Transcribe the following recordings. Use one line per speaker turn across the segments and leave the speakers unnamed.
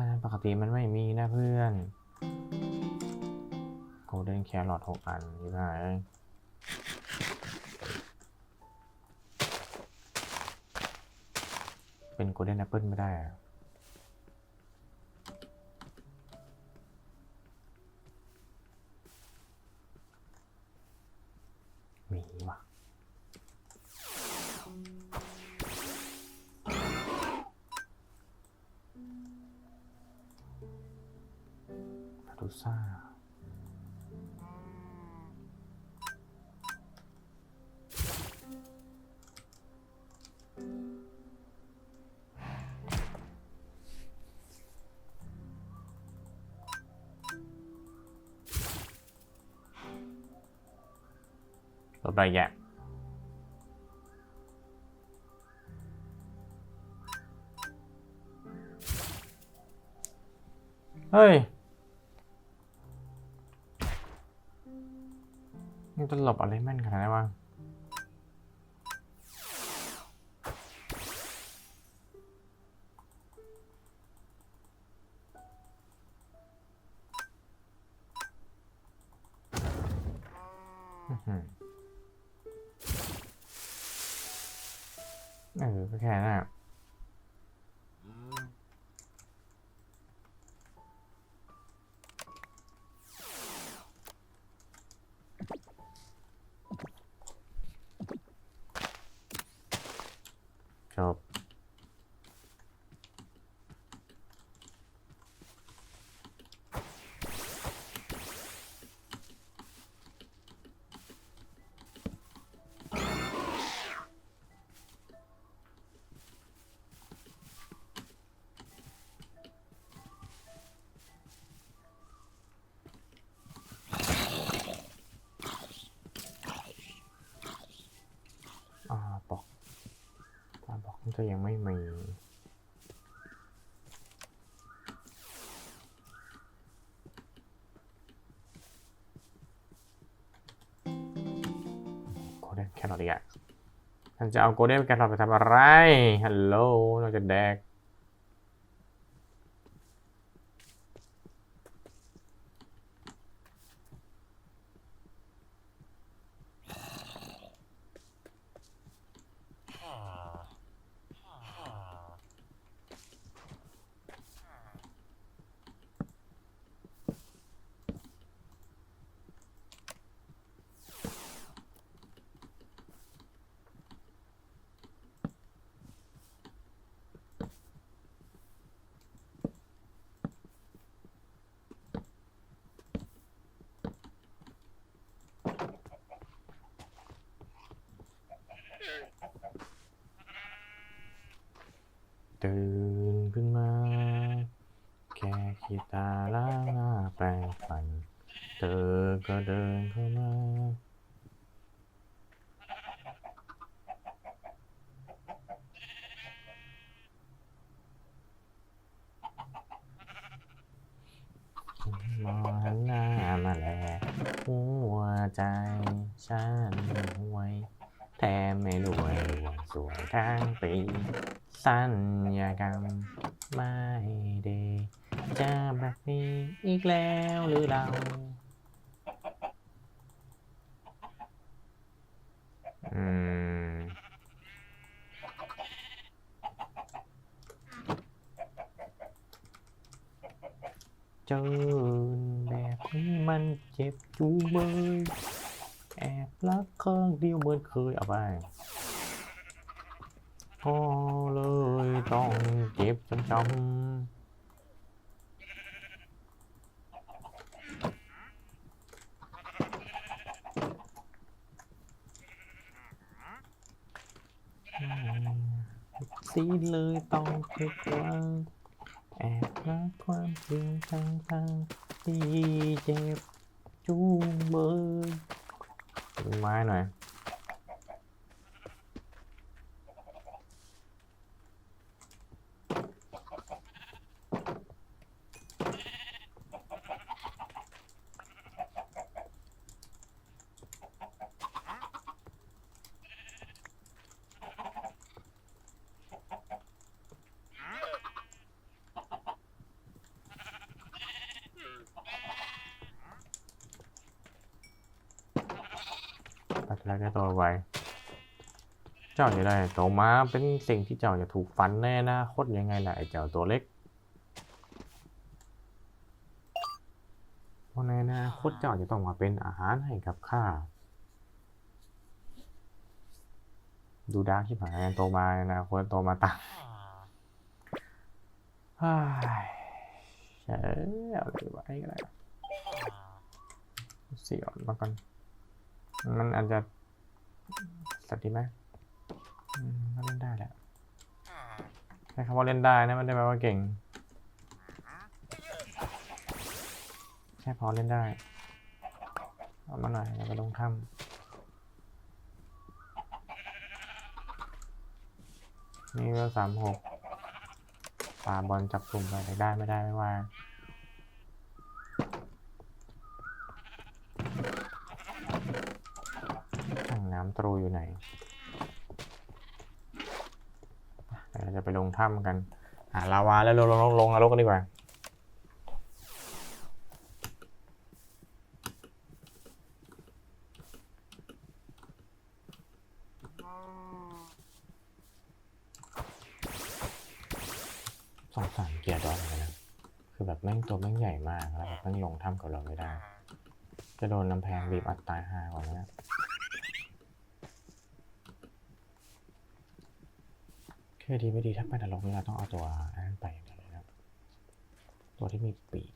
ถ้าปกติมันไม่มีนะเพื่อนโกลเด้นแครอทหกอันนี่ไงเป็นโกลเด้นแอปเปิลไม่ได้อะ มาดูซ่ารถ มันจะหลบอะไรแม่นขนาดนั้นวะอือหือเออแค่นั้น กมันจะยังไม่มีโกลเด้นแครอทอีกอะท่านจะเอาโกลเด้นแครอทไปทำอะไร ฮัลโหล เราจะแดก ตื่นขึ้นมา แค่คิดตาล้างหน้าแปรงฟัน เธอก็เดินเข้ามา มองหันหน้ามาแลหัวใจฉันห่วยแถมไม่รวย สวยทั้งปีสัญญากรรมไม่ได้จะแบบนี้อีกแล้วหรือเรา อืม เจอแบบนี้มันเจ็บจูเบยแอบรักข้างเดียวเหมือนเคยเอาไป ก็เลยต้องเจ็บจำจำสีเลยต้องผิด แล้วก็ตัวไวเจ้าจะได้โตมาเป็นสิ่งที่เจ้าจะถูกฟันแน่นะคตยังไงล่ะไอ้เจ้าตัวเล็กเพราะในอนาคตเจ้าจะต้องมาเป็นอาหารให้กับข้าดูดาร์กที่ผ่านโตมานอนาคตโตมาตังเฮ้ยเอ้ยเอาเลยไว้ก็ได้สีอ่อนมาก่อนมันอาจจะ สัตว์ดีไหมอืมก็เล่นได้แหละใช้คำว่าเล่นได้นะไม่ได้แปลว่าเก่ง แค่พอเล่นได้ เอามาหน่อยแล้วก็ลงถ้ำนี่ก็สามหกปาบอลจับกลุ่มไปได้ไม่ได้ไม่ว่า ถังน้ำ ตรูอยู่ไหนเราจะไปลงถ้ำกันหาลาวาแล้วลงลงลงลงนรกกันดีกว่าสงสารเกียร์ดอนเลยนะคือแบบแม่งตัวแม่งใหญ่มากแล้วแบบแม่งลงถ้ำกับเราไม่ได้ จะโดนลำแพงบีบอัดตายห่าก่อนนะ คือดีไม่ดีถ้าไปนรกนี่เราต้องเอาตัวอันนั้นไปเลยนะตัวที่มีปีก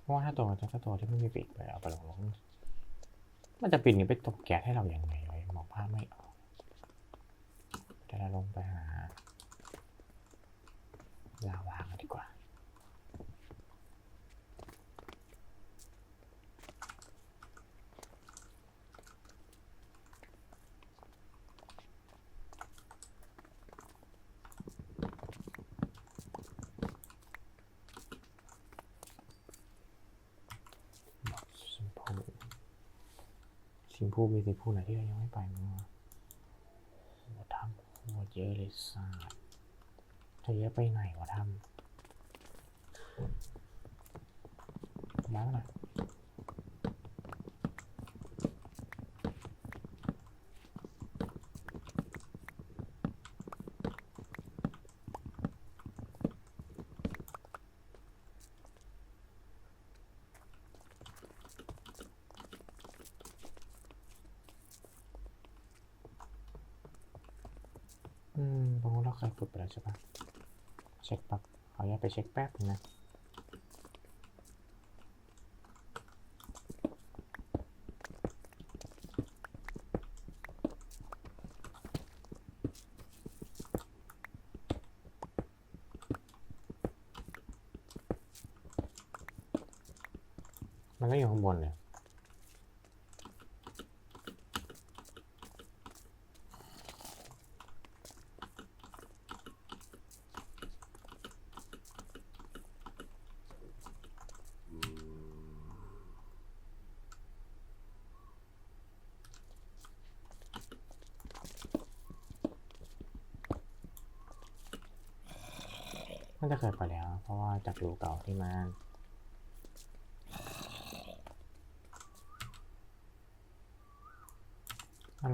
เพราะว่าถ้าตัวถ้าตัวที่ไม่มีปีกไปเอาไปลงลงมันจะปีนนี้ไปตบแก๊สให้เราอย่างไงวะมองภาพไม่ออกเดี๋ยวเราลงไปหาลาวากันดีกว่า ชิมพู ชิมพูมีสิพูไหนที่เรายังไม่ไปมั้งวะทำโหเยอะเลยสัสจะเยอะไปไหนวะทำมาแล้วนะอืม ตรงนู้นเราเคยฝึกไปแล้วใช่ปะเช็คแป๊บขออนุญาตไปเช็คแป๊บนึงนะ มันก็อยู่ข้างบนเลย น่าจะเคยไปแล้ว เพราะว่าจากรูเก่าที่มา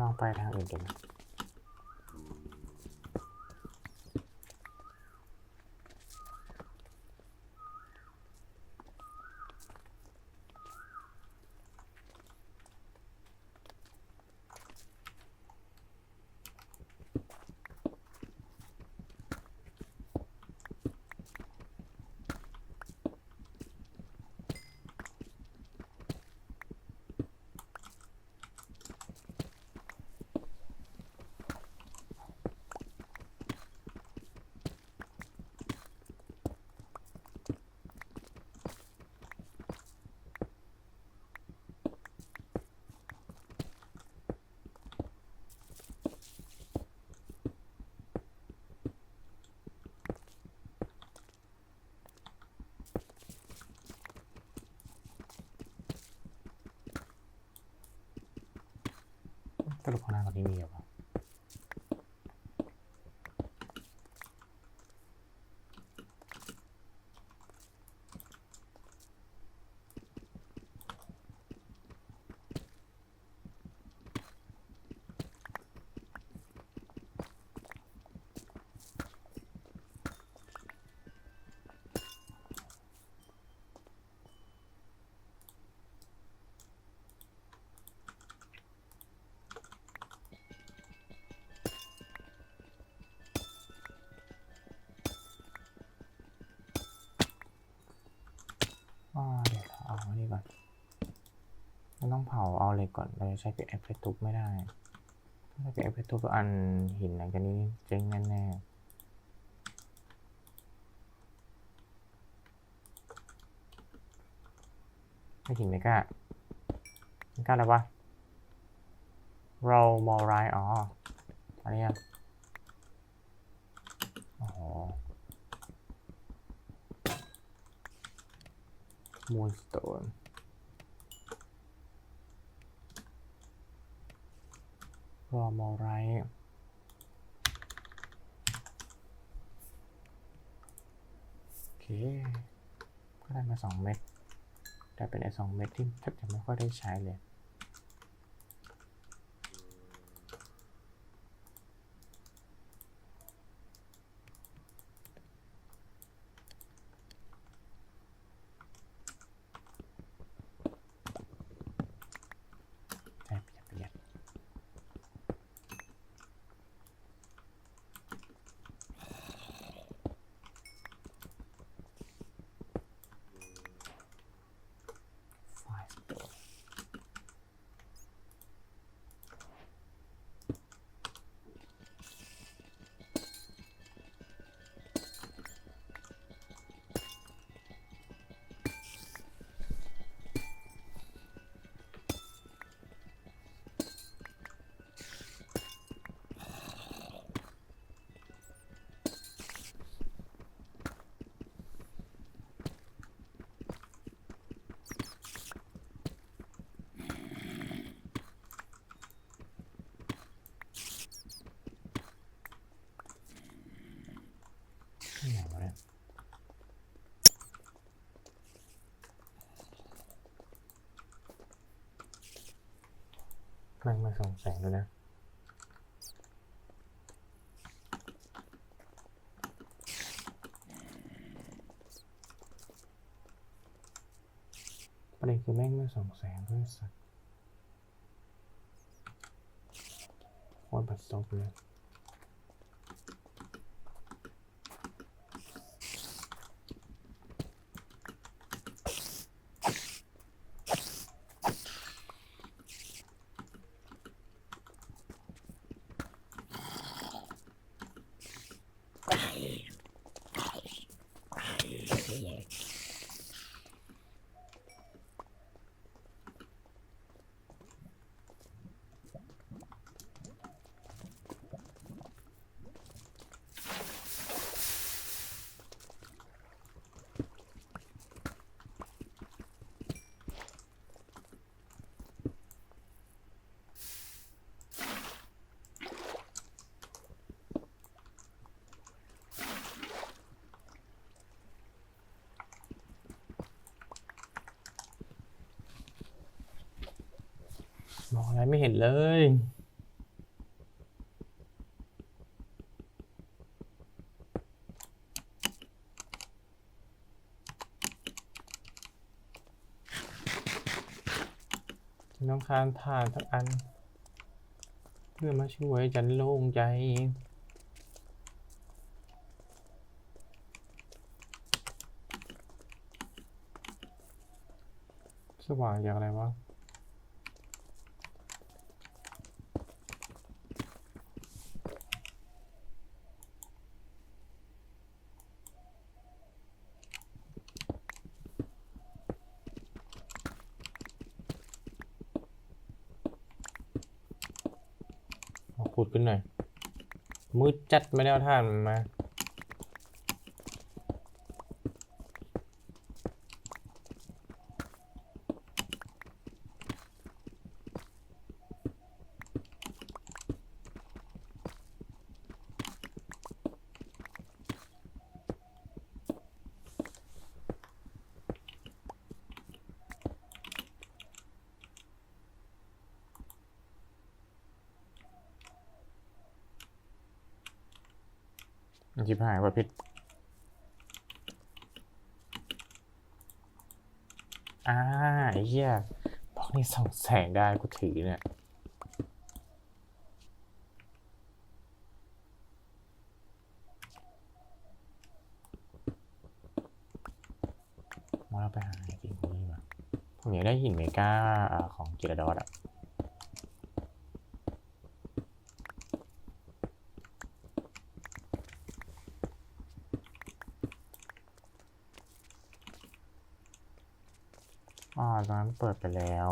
ลองไปทางอื่นดูนะ รุปข้างหน้าตรงนี้มีเหรอวะผาเอาเหล็กก่อน เราจะใช้เป็นเอฟเฟกทุบไม่ได้ ถ้าเป็นเอฟเฟกทุบอันหินหลังจากนี้เจ๊งแน่ๆไม่หินไม่กล้าไม่กล้าแล้ววะเรามอลไรอ๋ออันนี้อะโอ้โหมูนสโตน รอมอไรโอเค ก็ได้มาสองเม็ดแต่เป็นไอ้สองเม็ดที่แทบจะไม่ค่อยได้ใช้เลย ที่ไหนวะเนี่ยแม่งมาส่องแสงด้วยนะประเด็นคือแม่งไม่ส่องแสงด้วยสัตว์โคตรบัดซบเลย มองอะ ไม่เห็นเลย น้องการถ่านสักอัน เพื่อมาช่วยฉันโล่งใจสว่างอย่างไรวะ ขึ้นหน่อยมืดจัดไม่ได้เอาถ่านมา อ่าไอ้เหี้ยบอกนี่ส่องแสงได้กูถือเนี่ยมาเราไปหาไอ้หินนี่มาผมอยากได้หินเมกาของกิรดอสอะ อ๋อตอนนั้นเปิดไปแล้ว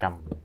வணக்கம்